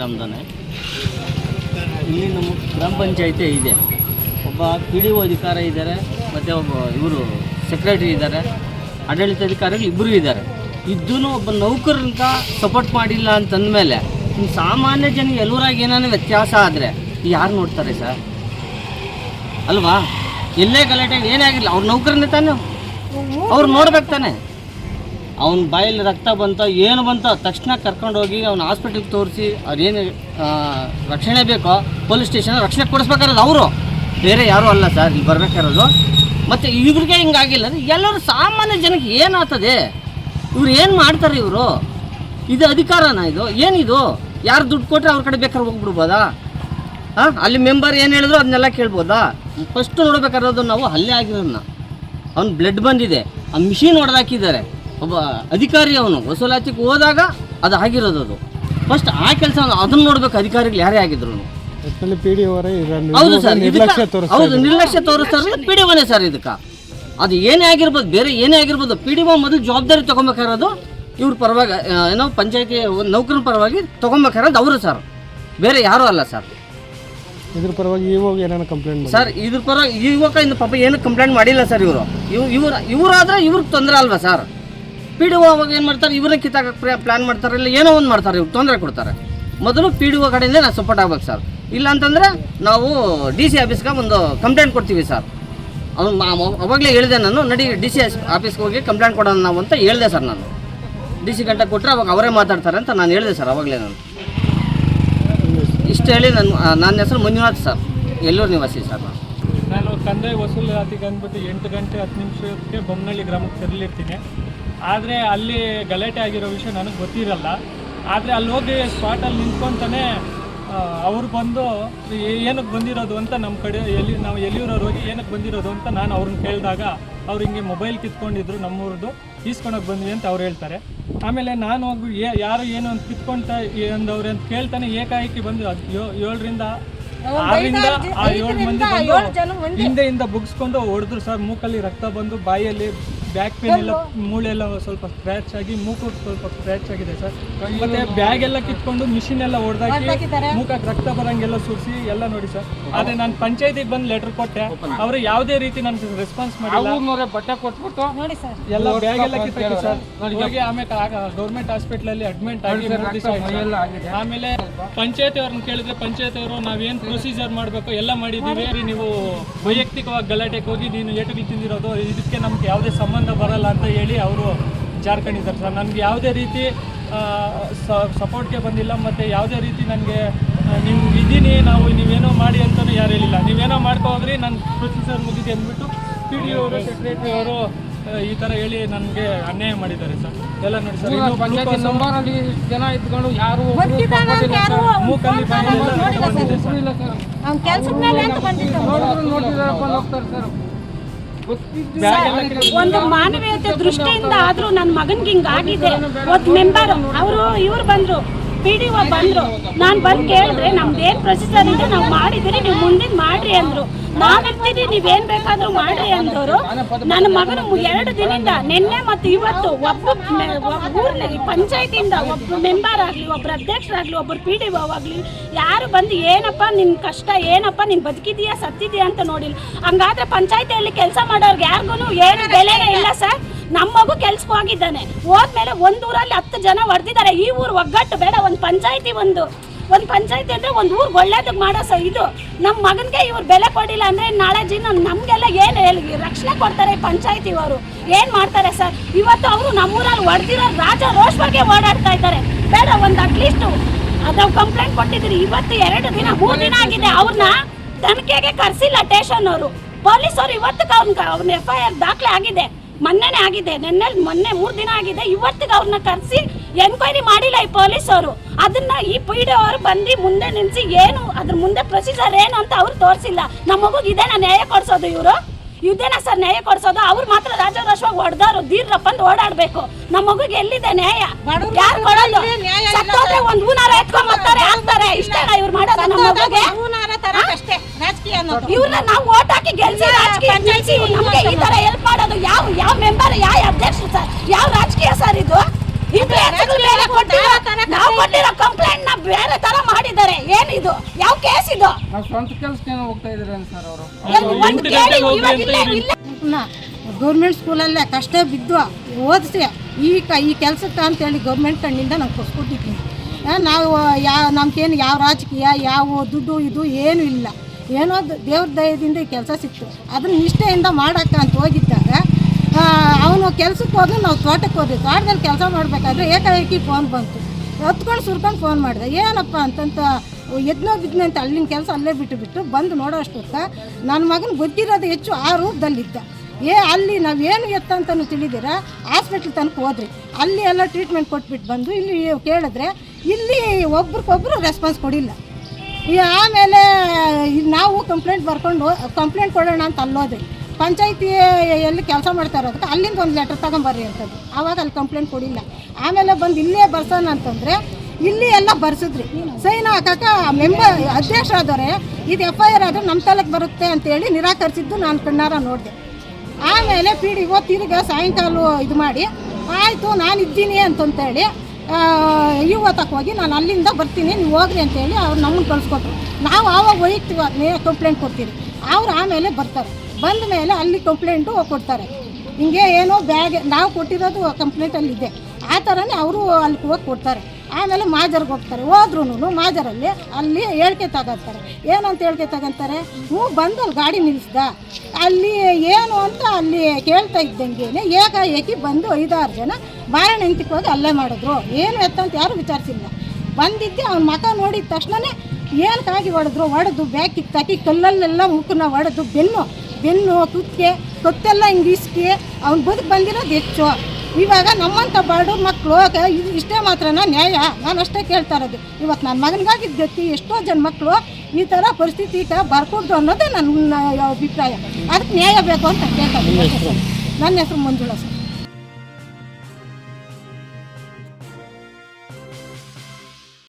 ಗ್ರಾಮದವನೇ ಇಲ್ಲಿ ನಮ್ಮ ಗ್ರಾಮ ಪಂಚಾಯತಿ ಇದೆ. ಒಬ್ಬ ಪಿ ಡಿ ಒ ಅಧಿಕಾರ ಇದ್ದಾರೆ, ಮತ್ತು ಒಬ್ಬ ಇವರು ಸೆಕ್ರೆಟರಿ ಇದ್ದಾರೆ. ಆಡಳಿತಾಧಿಕಾರಿಗಳು ಇಬ್ಬರು ಇದ್ದಾರೆ. ಇದ್ದೂ ಒಬ್ಬ ನೌಕರರಿಂದ ಸಪೋರ್ಟ್ ಮಾಡಿಲ್ಲ ಅಂತಂದಮೇಲೆ ಸಾಮಾನ್ಯ ಜನ ಎಲ್ಲರಾಗಿ ಏನಾನ ವ್ಯತ್ಯಾಸ ಆದರೆ ಯಾರು ನೋಡ್ತಾರೆ ಸರ್? ಅಲ್ವಾ? ಎಲ್ಲೇ ಏನೇ ಆಗಿಲ್ಲ ಅವ್ರ ನೌಕರನೇ ತಾನೆ. ಅವ್ರು ನೋಡ್ಬೇಕು ತಾನೆ. ಅವ್ನ ಬಾಯಲ್ಲಿ ರಕ್ತ ಬಂತ, ಏನು ಬಂತ, ತಕ್ಷಣ ಕರ್ಕೊಂಡೋಗಿ ಅವ್ನ ಹಾಸ್ಪಿಟ್ಲಿಗೆ ತೋರಿಸಿ ಅದೇನು ರಕ್ಷಣೆ ಬೇಕೋ ಪೊಲೀಸ್ ಸ್ಟೇಷನ್ ರಕ್ಷಣೆ ಕೊಡಿಸ್ಬೇಕಾರಲ್ಲ ಅವರು. ಬೇರೆ ಯಾರೂ ಅಲ್ಲ ಸರ್, ಇಲ್ಲಿ ಬರ್ಬೇಕಾಗಿರೋದು. ಮತ್ತು ಇವ್ರಿಗೆ ಹಿಂಗಾಗಿಲ್ಲ ಅಂದರೆ ಎಲ್ಲರೂ ಸಾಮಾನ್ಯ ಜನಕ್ಕೆ ಏನಾಗ್ತದೆ ಇವ್ರು ಏನು ಮಾಡ್ತಾರೆ ಇವರು? ಇದು ಅಧಿಕಾರನ ಇದು? ಏನಿದು? ಯಾರು ದುಡ್ಡು ಕೊಟ್ಟರೆ ಅವ್ರ ಕಡೆ ಬೇಕಾದ್ರೆ ಹೋಗ್ಬಿಡ್ಬೋದಾ? ಹಾಂ ಅಲ್ಲಿ ಮೆಂಬರ್ ಏನು ಹೇಳಿದ್ರು ಅದನ್ನೆಲ್ಲ ಕೇಳ್ಬೋದಾ? ಫಸ್ಟು ನೋಡ್ಬೇಕಾರೋದು ನಾವು ಹಲ್ಲೆ ಆಗಿರೋದನ್ನ ಅವ್ನು ಬ್ಲಡ್ ಬಂದಿದೆ. ಆ ಮಿಷಿನ್ ಹೊಡೆದಾಕಿದ್ದಾರೆ ಒಬ್ಬ ಅಧಿಕಾರಿ ಅವನು ವಸೂಲಾತಿಗೆ ಹೋದಾಗ ಅದು ಆಗಿರೋದು ಅದು. ಫಸ್ಟ್ ಆ ಕೆಲಸ ಅದನ್ನ ನೋಡ್ಬೇಕು ಅಧಿಕಾರಿಗಳು ಯಾರೇ ಆಗಿದ್ರು. ಹೌದು ಸರ್ ನಿರ್ಲಕ್ಷ್ಯ ಹೌದು ತೋರಿಸ್ತಾರೆ ಪಿ ಡಿ ಒನೇ ಸರ್ ಇದಕ್ಕೆ. ಅದು ಏನೇ ಆಗಿರ್ಬೋದು ಬೇರೆ ಏನೇ ಆಗಿರ್ಬೋದು ಪಿ ಡಿ ಒ ಮೊದಲು ಜವಾಬ್ದಾರಿ ತೊಗೊಬೇಕಾಗಿರೋದು ಇವ್ರ ಪರವಾಗಿ ಏನೋ ಪಂಚಾಯತಿ ನೌಕರನ ಪರವಾಗಿ ತೊಗೊಬೇಕಾಗಿರೋದು ಅವರು ಸರ್. ಬೇರೆ ಯಾರೂ ಅಲ್ಲ ಸರ್. ಇದ್ರ ಪರವಾಗಿ ಇವಾಗ ಏನೇನು ಕಂಪ್ಲೇಂಟ್ ಸರ್ ಇದ್ರ ಪರವಾಗಿ ಇವಾಗ ಇನ್ನು ಪಾಪ ಏನು ಕಂಪ್ಲೇಂಟ್ ಮಾಡಿಲ್ಲ ಸರ್ ಇವರು. ಇವ್ ಇವ್ರು ಇವರಾದ್ರೆ ಇವ್ರಿಗೆ ತೊಂದರೆ ಅಲ್ವಾ ಸರ್? ಪಿ ಡಿ ಒ ಅವಾಗ ಏನು ಮಾಡ್ತಾರೆ? ಇವರೇ ಕಿತ್ತಾಕ ಪ್ಲಾನ್ ಮಾಡ್ತಾರೆ. ಇಲ್ಲ, ಏನೋ ಒಂದು ಮಾಡ್ತಾರೆ. ಇವ್ರು ತೊಂದರೆ ಕೊಡ್ತಾರೆ. ಮೊದಲು ಪಿ ಡಿ ಒ ಕಡೆಯಿಂದ ನಾವು ಸಪೋರ್ಟ್ ಆಗ್ಬೇಕು ಸರ್ ಇಲ್ಲ ಅಂತಂದರೆ ನಾವು ಡಿ ಸಿ ಆಫೀಸ್ಗೆ ಒಂದು ಕಂಪ್ಲೇಂಟ್ ಕೊಡ್ತೀವಿ ಸರ್ ಅವ್ನು ಅವಾಗಲೇ ಹೇಳಿದೆ ನಾನು, ನಡಿ ಡಿ ಸಿ ಆಫೀಸ್ಗೆ ಹೋಗಿ ಕಂಪ್ಲೇಂಟ್ ಕೊಡೋಣ ನಾವು ಅಂತ ಹೇಳಿದೆ ಸರ್ ನಾನು. ಡಿ ಸಿ ಗಂಟೆ ಕೊಟ್ಟರೆ ಅವಾಗ ಅವರೇ ಮಾತಾಡ್ತಾರೆ ಅಂತ ನಾನು ಹೇಳಿದೆ ಸರ್ ಅವಾಗಲೇ ನಾನು. ಇಷ್ಟು ಹೇಳಿ ನನ್ನ ನನ್ನ ಹೆಸರು ಮಂಜುನಾಥ್ ಸರ್ ಎಲ್ಲೂರು ನಿವಾಸಿ ಸರ್ ನಾನು. ನಾನು ಕಂದಾಯ ವಸೂಲಾತಿಗೆ ಅಂದ್ಬಿಟ್ಟು ಎಂಟು ಗಂಟೆ ಹತ್ತು ನಿಮಿಷಕ್ಕೆ ಬೊಮ್ಮನಹಳ್ಳಿ ಗ್ರಾಮಕ್ಕೆ ತೆರಳಿರ್ತೀನಿ ಆದರೆ ಅಲ್ಲಿ ಗಲಾಟೆ ಆಗಿರೋ ವಿಷಯ ನನಗೆ ಗೊತ್ತಿರಲ್ಲ. ಆದರೆ ಅಲ್ಲಿ ಹೋಗಿ ಸ್ಪಾಟಲ್ಲಿ ನಿಂತ್ಕೊಂತಾನೆ ಅವ್ರು ಬಂದು ಏನಕ್ಕೆ ಬಂದಿರೋದು ಅಂತ ನಮ್ಮ ಕಡೆ ಎಲ್ಲಿ ನಾವು ಎಲ್ಲಿರೋರು ಹೋಗಿ ಏನಕ್ಕೆ ಬಂದಿರೋದು ಅಂತ ನಾನು ಅವ್ರನ್ನ ಕೇಳಿದಾಗ ಅವ್ರು ಹಿಂಗೆ ಮೊಬೈಲ್ ಕಿತ್ಕೊಂಡಿದ್ರು ನಮ್ಮೂರದು ಈಸ್ಕೊಳಕ್ಕೆ ಬಂದ್ವಿ ಅಂತ ಅವ್ರು ಹೇಳ್ತಾರೆ. ಆಮೇಲೆ ನಾನು ಹೋಗಿ ಏ- ಯಾರು ಏನು ಅಂತ ಕಿತ್ಕೊಂತ ಅಂದವ್ರೆ ಅಂತ ಕೇಳ್ತಾನೆ ಏಕಾಏಕಿ ಬಂದು ಏಳರಿಂದ ಆರರಿಂದ ಆ ಏಳು ಮಂದಿ ಬಂದು ಹಿಂದೆಯಿಂದ ಬುಗ್ಸ್ಕೊಂಡು ಹೊಡೆದ್ರು ಸರ್ ಮೂಕಲ್ಲಿ ರಕ್ತ ಬಂದು ಬಾಯಲ್ಲಿ ಬ್ಯಾಕ್ ಪೇನ್ ಎಲ್ಲ ಮೂಳೆಲ್ಲ ಸ್ವಲ್ಪ ಸ್ಕ್ರ್ಯಾಚ್ ಆಗಿ ಮೂಕು ಸ್ವಲ್ಪ ಸ್ಕ್ರ್ಯಾಚ್ ಆಗಿದೆ ಸರ್. ಮತ್ತೆ ಬ್ಯಾಗ್ ಎಲ್ಲ ಕಿತ್ಕೊಂಡು ಮಿಷಿನ್ ಎಲ್ಲ ಹೊಡೆದಾಕಿ ಮೂಕಕ್ಕೆ ರಕ್ತ ಬರಂಗೆಲ್ಲ ಸುರಿಸಿ ಎಲ್ಲ ನೋಡಿ ಸರ್. ಆದ್ರೆ ನಾನು ಪಂಚಾಯತಿಗೆ ಬಂದು ಲೆಟರ್ ಕೊಟ್ಟೆ. ಅವರು ಯಾವುದೇ ರೀತಿ ನನ್ಗೆ ರೆಸ್ಪಾನ್ಸ್ ಮಾಡಿಲ್ಲ. ಬಟ್ಟೆ ಕೊಟ್ಬಿಟ್ಟು ನೋಡಿ ಸರ್. ಎಲ್ಲ ಬ್ಯಾಗ್ ಎಲ್ಲ ಕಿತ್ತಾಕಿ ಸರ್. ಹೋಗಿ ಆಮೇಲೆ ಗೌರ್ಮೆಂಟ್ ಹಾಸ್ಪಿಟಲ್ ಅಲ್ಲಿ ಅಡ್ಮಿಟ್ ಆಗಿ. ಆಮೇಲೆ ಪಂಚಾಯತಿ ಅವ್ರನ್ನ ಕೇಳಿದ್ರೆ ಪಂಚಾಯತಿ ಅವರು ನಾವೇನ್ ಪ್ರೊಸೀಜರ್ ಮಾಡಬೇಕು ಎಲ್ಲ ಮಾಡಿದೀವಿ ರೀ ನೀವು ವೈಯಕ್ತಿಕವಾಗಿ ಗಲಾಟೆಗೆ ಹೋಗಿ ನೀನು ಏಟುಗಳು ತಿಂದಿರೋದು ಇದಕ್ಕೆ ನಮ್ಗೆ ಯಾವುದೇ ಸಂಬಂಧ ಬರಲ್ಲ ಅಂತ ಹೇಳಿ ಅವರು ಜಾರ್ಕೊಂಡಿದ್ದಾರೆ ಸರ್. ನನಗೆ ಯಾವುದೇ ರೀತಿ ಸಪೋರ್ಟ್ಗೆ ಬಂದಿಲ್ಲ ಮತ್ತು ಯಾವುದೇ ರೀತಿ ನನಗೆ ನೀವು ಇದ್ದೀನಿ ನಾವು ನೀವೇನೋ ಮಾಡಿ ಅಂತಲೂ ಯಾರು ಹೇಳಿಲ್ಲ. ನೀವೇನೋ ಮಾಡ್ತಾ ಹೋಗ್ರಿ ನನ್ನ ಪ್ರೊಸೆಸರ್ ಮುಗಿದೆ ಅಂದ್ಬಿಟ್ಟು ಪಿ ಡಿ ಅವರು ಸೆಕ್ರೆಟರಿ ಅವರು ಈ ಥರ ಹೇಳಿ ನನಗೆ ಅನ್ಯಾಯ ಮಾಡಿದ್ದಾರೆ ಸರ್. ಎಲ್ಲ ನೋಡಿ ಸರ್ ಇದು ಪಂಚಾಯತಿ ನಂಬರ್ ಅಲ್ಲಿ ಇಷ್ಟ್ ಜನ ಇದ್ಕೊಂಡು ಯಾರು ಮೂಕಲ್ಲಿ ಬಂದಿದೆ ಸರ್. ಒಂದು ಮಾನವೀಯತೆ ದೃಷ್ಟಿಯಿಂದ ಆದ್ರೂ ನನ್ನ ಮಗನ್ಗೆ ಹಿಂಗಾಗಿದೆ ಒಂದ್ ಮೆಂಬರ್ ಅವರು, ಇವ್ರು ಬಂದ್ರು ಪಿ ಡಿ ಒ ಬಂದ್ರು. ನಾನು ಬಂದು ಕೇಳಿದ್ರೆ ನಮ್ದು ಏನು ಪ್ರೊಸೀಜರ್ ಇದೆ, ನಾವು ಮಾಡಿದ್ರೆ ನೀವು ಮುಂದಿನ ಮಾಡ್ರಿ ಅಂದ್ರು. ನಾವಿರ್ತೀವಿ ನೀವೇನ್ ಬೇಕಾದ್ರೂ ಮಾಡಿ ಅಂದವರು ನನ್ನ ಮಗನು ಎರಡು ದಿನದಿಂದ ನಿನ್ನೆ ಮತ್ತು ಇವತ್ತು ಒಬ್ಬ ಊರಿನಲ್ಲಿ, ಪಂಚಾಯತಿಯಿಂದ ಒಬ್ಬ ಮೆಂಬರ್ ಆಗಲಿ ಒಬ್ಬರು ಅಧ್ಯಕ್ಷರಾಗಲಿ ಒಬ್ಬರು ಪಿ ಡಿ ಒ ಆಗಲಿ, ಯಾರು ಬಂದು ಏನಪ್ಪ ನಿನ್ನ ಕಷ್ಟ, ಏನಪ್ಪ ನೀನು ಬದುಕಿದೀಯಾ, ಸತ್ತಿದೀಯಾ ಅಂತ ನೋಡಿಲ್ಲ. ಹಂಗಾದ್ರೆ ಪಂಚಾಯತಿಯಲ್ಲಿ ಕೆಲಸ ಮಾಡೋರ್ಗೆ ಯಾರಿಗೂ ಏನು ಬೆಲೆನೇ ಇಲ್ಲ ಸರ್. ನಮ್ಮ ಮಗು ಕೆಲ್ಸಕ್ಕೆ ಹೋಗಿದ್ದಾನೆ. ಹೋದ್ಮೇಲೆ ಒಂದು ಊರಲ್ಲಿ ಹತ್ತು ಜನ ಹೊಡೆದಿದ್ದಾರೆ. ಈ ಊರು ಒಗ್ಗಟ್ಟು ಬೇಡ, ಒಂದು ಪಂಚಾಯತಿ ಒಂದು. ಒಂದು ಪಂಚಾಯತಿ ಅಂದ್ರೆ ಒಂದು ಊರಿಗೆ ಒಳ್ಳೇದಕ್ಕೆ ಮಾಡೋ ಸರ್ ಇದು. ನಮ್ಮ ಮಗನಿಗೆ ಇವ್ರು ಬೆಲೆ ಕೊಡಿಲ್ಲ ಅಂದ್ರೆ ನಾಳೆ ದಿನ ನಮಗೆಲ್ಲ ಏನು ಹೇಳಿ ರಕ್ಷಣೆ ಕೊಡ್ತಾರೆ ಪಂಚಾಯತಿ ಅವರು ಏನು ಮಾಡ್ತಾರೆ ಸರ್? ಇವತ್ತು ಅವರು ನಮ್ಮೂರಲ್ಲಿ ಹೊಡೆದಿರೋ ರಾಜ ರೋಷವಾಗಿ ಓಡಾಡ್ತಾ ಇದ್ದಾರೆ. ಬೇಡ, ಒಂದು ಅಟ್ಲೀಸ್ಟ್ ಅದು ಕಂಪ್ಲೇಂಟ್ ಕೊಟ್ಟಿದ್ದೀರಿ. ಇವತ್ತು ಎರಡು ದಿನ, ಮೂರು ದಿನ ಆಗಿದೆ. ಅವ್ರನ್ನ ತನಿಖೆಗೆ ಕರೆಸಿಲ್ಲ ಸ್ಟೇಷನ್ ಅವರು. ಪೊಲೀಸ್ ಅವರು ಇವತ್ತಿಗೆ ಅವ್ನ ಅವ್ನ ಎಫ್ ಐ ದಾಖಲೆ ಆಗಿದೆ. ಮೊನ್ನೆನೇ ಆಗಿದೆ. ನಿನ್ನೆ ಮೊನ್ನೆ ಮೂರು ದಿನ ಆಗಿದೆ. ಇವತ್ತಿಗೆ ಅವ್ರನ್ನ ಕರೆಸಿ ಎನ್ಕ್ವೈರಿ ಮಾಡಿಲ್ಲ ಈ ಪೊಲೀಸ್ ಅವರು. ಅದನ್ನ ಈ ಪಿ ಡಿ ಅವರು ಬಂದು ಮುಂದೆ ನಿಲ್ಸಿ ಏನು ಅದ್ರ ಮುಂದೆ ಪ್ರೊಸೀಜರ್ ಏನು ಅಂತ ಅವ್ರು ತೋರಿಸಿಲ್ಲ. ನಮ್ಮ ಮಗುಗೆ ಇದೇನಾ ನ್ಯಾಯ ಕೊಡ್ಸೋದು ಇವರು? ಇದೇನಾ ಸರ್ ನ್ಯಾಯ ಕೊಡ್ಸೋದು? ಅವ್ರು ಮಾತ್ರ ರಾಜರೋಷವಾಗಿ ಹೊಡೆದವ್ರು. ಅಂತ ಓಡಾಡ್ಬೇಕು. ನಮ್ಮ ಮಗುಗೆ ಎಲ್ಲಿದೆ ನ್ಯಾಯ? ಯಾರು ಕೊಡೋದು? ಸತ್ತೋದ್ರೆ ಒಂದ್ ಹೂನಾರ ಎತ್ಕೊಂಡ್ ಬರ್ತಾರೆ ಹಾಕ್ತಾರೆ. ಇಷ್ಟೇನಾ ಇವ್ರು ಮಾಡೋದು ನಮ್ಮ ಮಗುಗೆ. ಇವ್ರನ್ನ ನಾವು ಓಟ್ ಹಾಕಿ ಗೆಲ್ಸಿ ರಾಜಕೀಯ ನಮ್ಗೆ ಈ ತರ ಯಾವ ಯಾವ ಮೆಂಬರ್ ಯಾವ ಅಧ್ಯಕ್ಷರು ಸರ್? ಯಾವ ರಾಜಕೀಯ ಸರ್ ಇದು? ನಾವು ಕೊಟ್ಟಿರೋ ಕಂಪ್ಲೇಂಟ್ನ ಬೇರೆ ತರ ಏನು ಏನಿದು ಯಾವ ಕೇಸ್ ಇದು? ನಾವು ಸ್ವಂತ ಕೆಲಸಕ್ಕೆ ಹೋಗ್ತಾ ಇದ್ದಾರೆ ಸರ್ ಅವರು. ಗೌರ್ಮೆಂಟ್ ಸ್ಕೂಲಲ್ಲೇ ಕಷ್ಟ ಬಿದ್ದು ಓದಿಸಿ ಈ ಕ ಈ ಕೆಲಸಕ್ಕೆ ಅಂತೇಳಿ ಗೌರ್ಮೆಂಟ್ ಕಣ್ಣಿಂದ ನಾವು ಕೊಡ್ಸ್ಕೊಟ್ಟಿದ್ದೀನಿ ಆ, ನಾವು ಯಾವ ನಮ್ಗೇನು ಯಾವ ರಾಜಕೀಯ ಯಾವ ದುಡ್ಡು ಇದು ಏನೂ ಇಲ್ಲ. ಏನೋ ದೇವ್ರ ದಯದಿಂದ ಈ ಕೆಲಸ ಸಿಕ್ತು. ಅದನ್ನ ನಿಷ್ಠೆಯಿಂದ ಮಾಡಕ್ಕ ಅಂತ ಹೋಗಿದ್ದಾಗ ಅವನು ಕೆಲ್ಸಕ್ಕೆ ಹೋದ್ರೆ ನಾವು ತೋಟಕ್ಕೆ ಹೋದ್ವಿ. ತೋಟದಲ್ಲಿ ಕೆಲಸ ಮಾಡಬೇಕಾದ್ರೆ ಏಕಾಏಕಿ ಫೋನ್ ಬಂತು. ಹೊತ್ಕೊಂಡು ಸುರ್ಕೊಂಡು ಫೋನ್ ಮಾಡಿದೆ. ಏನಪ್ಪ ಅಂತಂತ ಎದ್ನೋ ಬಿದ್ನೋ ಅಂತ ಅಲ್ಲಿನ ಕೆಲಸ ಅಲ್ಲೇ ಬಿಟ್ಟು ಬಿಟ್ಟು ಬಂದು ನೋಡೋ ಅಷ್ಟೊತ್ತ ನನ್ನ ಮಗನ ಗೊತ್ತಿರೋದು ಹೆಚ್ಚು ಆ ರೂಪದಲ್ಲಿದ್ದ. ಏ, ಅಲ್ಲಿ ನಾವು ಏನು ಎತ್ತ ಅಂತಲೂ ತಿಳಿದಿರ? ಹಾಸ್ಪಿಟ್ಲ್ ತನಕ ಹೋದ್ರಿ. ಅಲ್ಲಿ ಎಲ್ಲ ಟ್ರೀಟ್ಮೆಂಟ್ ಕೊಟ್ಬಿಟ್ಟು ಬಂದು ಇಲ್ಲಿ ಕೇಳಿದ್ರೆ ಇಲ್ಲಿ ಒಬ್ರಿಗೊಬ್ರು ರೆಸ್ಪಾನ್ಸ್ ಕೊಡಿಲ್ಲ. ಆಮೇಲೆ ನಾವು ಕಂಪ್ಲೇಂಟ್ ಬರ್ಕೊಂಡು ಕಂಪ್ಲೇಂಟ್ ಕೊಡೋಣ ಅಂತ ಅಲ್ಲೋದ್ರಿ ಪಂಚಾಯತಿ ಎಲ್ಲಿ ಕೆಲಸ ಮಾಡ್ತಾ ಇರೋದಕ್ಕೆ ಅಲ್ಲಿಂದ ಒಂದು ಲೆಟರ್ ತಗೊಂಬರ್ರಿ ಅಂತದ್ದು ಆವಾಗ ಅಲ್ಲಿ ಕಂಪ್ಲೇಂಟ್ ಕೊಡಿಲ್ಲ. ಆಮೇಲೆ ಬಂದು ಇಲ್ಲೇ ಬರ್ಸೋಣ ಅಂತಂದರೆ ಇಲ್ಲಿ ಎಲ್ಲ ಬರ್ಸಿದ್ರಿ. ಸೈನ್ ಹಾಕಕ್ಕೆ ಮೆಂಬರ್ ಅಧ್ಯಕ್ಷರಾದವ್ರೆ ಇದು ಎಫ್ ಐ ಆರ್ ಆದರೆ ನಮ್ಮ ತಲೆಗೆ ಬರುತ್ತೆ ಅಂತೇಳಿ ನಿರಾಕರಿಸಿದ್ದು ನಾನು ಕಣ್ಣಾರ ನೋಡಿದೆ. ಆಮೇಲೆ ಪಿ ಡಿ ಒ ತಿರ್ಗ ಸಾಯಂಕಾಲ ಇದು ಮಾಡಿ, ಆಯಿತು, ನಾನು ಇದ್ದೀನಿ ಅಂತಂತೇಳಿ ಇವತ್ತಕ್ಕೆ ಹೋಗಿ, ನಾನು ಅಲ್ಲಿಂದ ಬರ್ತೀನಿ, ನೀವು ಹೋಗ್ರಿ ಅಂತೇಳಿ ಅವ್ರು ನಮ್ಮನ್ನು ಕಳಿಸ್ಕೊಟ್ರು. ನಾವು ಆವಾಗ ವೈಯಕ್ತಿಕ ಕಂಪ್ಲೇಂಟ್ ಕೊಡ್ತೀವಿ. ಅವ್ರು ಆಮೇಲೆ ಬರ್ತಾರೆ. ಬಂದ ಮೇಲೆ ಅಲ್ಲಿ ಕಂಪ್ಲೇಂಟು ಕೊಡ್ತಾರೆ. ಹಿಂಗೆ ಏನೋ ಬ್ಯಾಗ್ ನಾವು ಕೊಟ್ಟಿರೋದು ಕಂಪ್ಲೇಂಟಲ್ಲಿ ಇದೆ. ಆ ಥರನೇ ಅವರು ಅಲ್ಲಿ ಹೋಗಿ ಕೊಡ್ತಾರೆ. ಆಮೇಲೆ ಮಾಜರ್ಗೆ ಹೋಗ್ತಾರೆ. ಹೋದ್ರೂ ಮಾಜರಲ್ಲಿ ಅಲ್ಲಿ ಹೇಳಿಕೆ ತಗೋತಾರೆ. ಏನಂತ ಹೇಳಿಕೆ ತಗೊಂತಾರೆ? ಹ್ಞೂ ಬಂದು ಅಲ್ಲಿ ಗಾಡಿ ನಿಲ್ಲಿಸ್ದ ಅಲ್ಲಿ ಏನು ಅಂತ ಅಲ್ಲಿ ಕೇಳ್ತಾ ಇದ್ದಂಗೆನೆ ಏಕಾಏಕಿ ಬಂದು ಐದಾರು ಜನ ಬಾರಣ ಹೋಗಿ ಅಲ್ಲೇ ಮಾಡಿದ್ರು. ಏನು ಎತ್ತ ಅಂತ ಯಾರು ವಿಚಾರಿಸಿಲ್ಲ. ಬಂದಿದ್ದೆ, ಅವ್ನ ಮಕ ನೋಡಿದ ತಕ್ಷಣನೇ ಏನಕ್ಕಾಗಿ ಹೊಡೆದ್ರು ಹೊಡೆದು ಬ್ಯಾಕಿ ಕಿತ್ತಾಕಿ ಕಲ್ಲಲ್ಲೆಲ್ಲ ಮುಖನ ಹೊಡೆದು ಬೆನ್ನು ಬೆನ್ನು ತುತ್ತಿಗೆ ತೊತ್ತೆಲ್ಲ ಹಿಂಗೆ ಇಸ್ಕಿ ಅವ್ನು ಬದುಕು ಬಂದಿರೋದು ಹೆಚ್ಚು. ಇವಾಗ ನಮ್ಮಂಥ ಬಡ ಮಕ್ಕಳು ಇದು ಇಷ್ಟೇ ಮಾತ್ರನ ನ್ಯಾಯ? ನಾನು ಅಷ್ಟೇ ಕೇಳ್ತಾ ಇರೋದು. ಇವತ್ತು ನನ್ನ ಮಗನಿಗಾಗಿದ್ದ ಗತಿ ಎಷ್ಟೋ ಜನ ಮಕ್ಕಳು ಈ ಥರ ಪರಿಸ್ಥಿತಿ ಬರ್ಕೊಡ್ದು ಅನ್ನೋದೇ ನನ್ನ ಅಭಿಪ್ರಾಯ. ಅದಕ್ಕೆ ನ್ಯಾಯ ಬೇಕು ಅಂತ ಕೇಳ್ತಾ ಇದ್ದೀನಿ. ನನ್ನ ಹೆಸರು ಮಂಜುಳಾ ಸರ್.